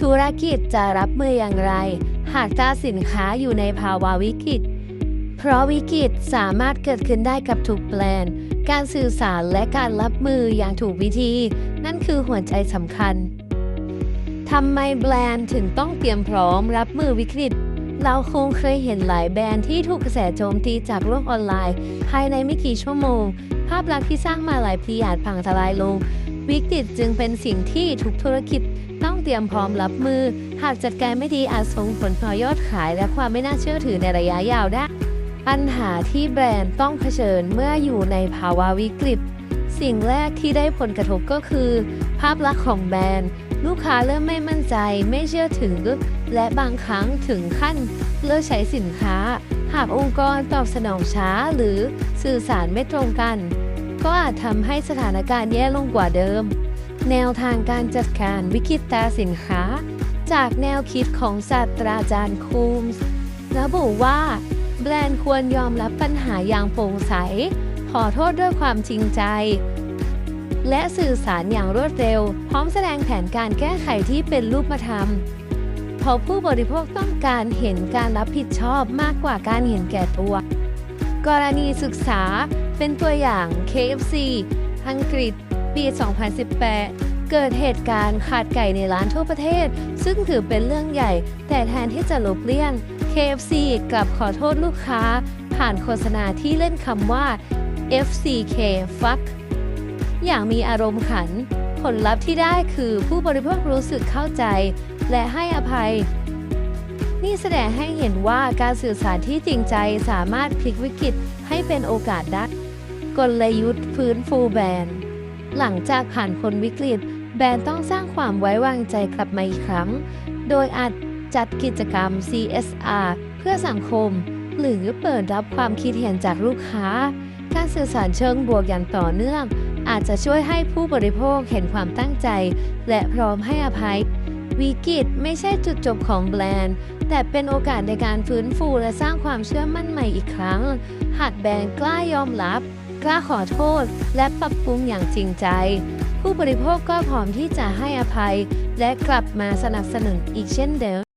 ธุรกิจจะรับมืออย่างไร หากตราสินค้าอยู่ในภาวะวิกฤต เพราะวิกฤตสามารถเกิดขึ้นได้กับทุกแบรนด์ การสื่อสารและการรับมืออย่างถูกวิธี นั่นคือหัวใจสำคัญทำไมแบรนด์ถึงต้องเตรียมพร้อมรับมือวิกฤต เราคงเคยเห็นหลายแบรนด์ที่ถูกกระแสโจมตีจากโลกออนไลน์ ภายในไม่กี่ชั่วโมง ภาพลักษณ์ที่สร้างมาหลายปีอาจพังทลายลง วิกฤตจึงเป็นสิ่งที่ทุกธุรกิจต้องเตรียมพร้อมรับมือ หากจัดการไม่ดีอาจส่งผลต่อยอดขายและความไม่น่าเชื่อถือในระยะยาวได้ ปัญหาที่แบรนด์ต้องเผชิญเมื่ออยู่ในภาวะวิกฤต สิ่งแรกที่ได้ผลกระทบก็คือ ภาพลักษณ์ของแบรนด์ ลูกค้าเริ่มไม่มั่นใจ ไม่เชื่อถือ และบางครั้งถึงขั้นเลิกใช้สินค้า หากองค์กรตอบสนองช้าหรือสื่อสารไม่ตรงกัน ก็อาจทำให้สถานการณ์แย่ลงกว่าเดิม แนวทางการจัดการวิกฤตสินค้า จากแนวคิดของศาสตราจารย์คูมส์ระบุว่า แบรนด์ควรยอมรับปัญหาอย่างโปร่งใส ขอโทษด้วยความจริงใจ และสื่อสารอย่างรวดเร็ว พร้อมแสดงแผนการแก้ไขที่เป็นรูปธรรมเพราะผู้บริโภคต้องการเห็นการรับผิดชอบมากกว่าการเห็นแก่ตัว กรณีศึกษาเป็นตัวอย่าง KFC อังกฤษ ปี 2018 เกิดเหตุการณ์ขาดไก่ในร้านทั่วประเทศ ซึ่งถือเป็นเรื่องใหญ่ แต่แทนที่จะลบเลี่ยง KFC กลับขอโทษลูกค้า ผ่านโฆษณาที่เล่นคำว่า FCK fuck อย่างมีอารมณ์ขัน ผลลัพธ์ที่ได้คือผู้บริโภครู้สึกเข้าใจ และให้อภัย นี่แสดงให้เห็นว่าการสื่อสารที่จริงใจสามารถพลิกวิกฤตให้เป็นโอกาสได้กลยุทธ์ฟื้นฟูแบรนด์ หลังจากผ่านพ้นวิกฤต แบรนด์ต้องสร้างความไว้วางใจกลับมาอีกครั้ง โดยอาจจัดกิจกรรม CSR เพื่อสังคม หรือเปิดรับความคิดเห็นจากลูกค้า การสื่อสารเชิงบวกอย่างต่อเนื่อง อาจจะช่วยให้ผู้บริโภคเห็นความตั้งใจ และพร้อมให้อภัย วิกฤตไม่ใช่จุดจบของแบรนด์ แต่เป็นโอกาสในการฟื้นฟูและสร้างความเชื่อมั่นใหม่อีกครั้ง หากแบรนด์กล้ายอมรับ กล้าขอโทษ และปรับปรุงอย่างจริงใจ ผู้บริโภคก็พร้อมที่จะให้อภัย และกลับมาสนับสนุนอีกเช่นเดิม